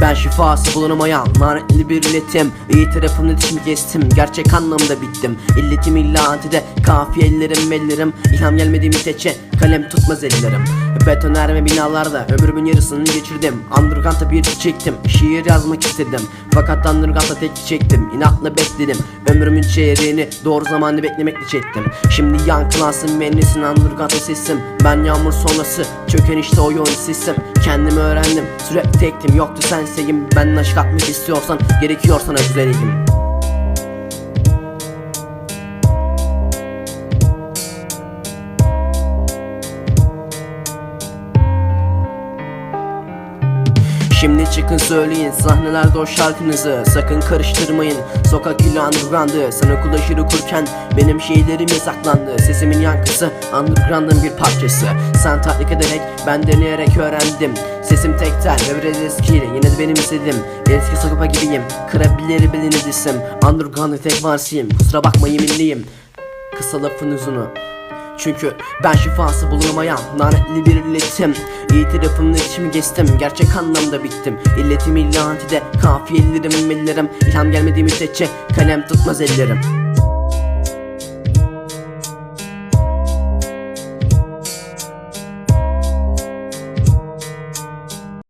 Ben şifası bulunamayan lanetli bir illetim İyi tarafımda dişimi kestim gerçek anlamda bittim. İlletim illa antide kafiyelerim ellerim İlham gelmedi müddetçe kalem tutmaz ellerim. Betoner ve binalarda ömrümün yarısını geçirdim. Underground'da bir çektim şiir yazmak istedim. Fakat Underground'da tek çektim inatla bekledim. Ömrümün çeyreğini doğru zamanı beklemekle çektim. Şimdi yankılansın bennesin Underground'da sesim Ben yağmur sonrası çöken işte o yoğun sesim Kendimi öğrendim. Sürekli tektim. Yoktu senseyim Ben aşk atmak istiyorsan gerekiyor sana Şimdi çıkın söyleyin sahnelerde o şarkınızı. Sakın karıştırmayın sokak ile underground'ı. Sen okul aşırı kurken benim şeylerim yasaklandı. Sesimin yankısı underground'ın bir parçası. Sen taklit ederek ben deneyerek öğrendim. Sesim tek tel ve biraz eskiyle yine de benim istedim. Eski sokupa gibiyim kırabilir belini disim Underground'ın tek varsıyım kusura bakma yeminliyim. Kısa lafın uzunu. Çünkü ben şifası bulunamayan lanetli bir illetim İyi tarafımla içimi kestim gerçek anlamda bittim. İlletim illa antide. Kafiyelerim ellerim. İlham gelmediği müddetçe kalem tutmaz ellerim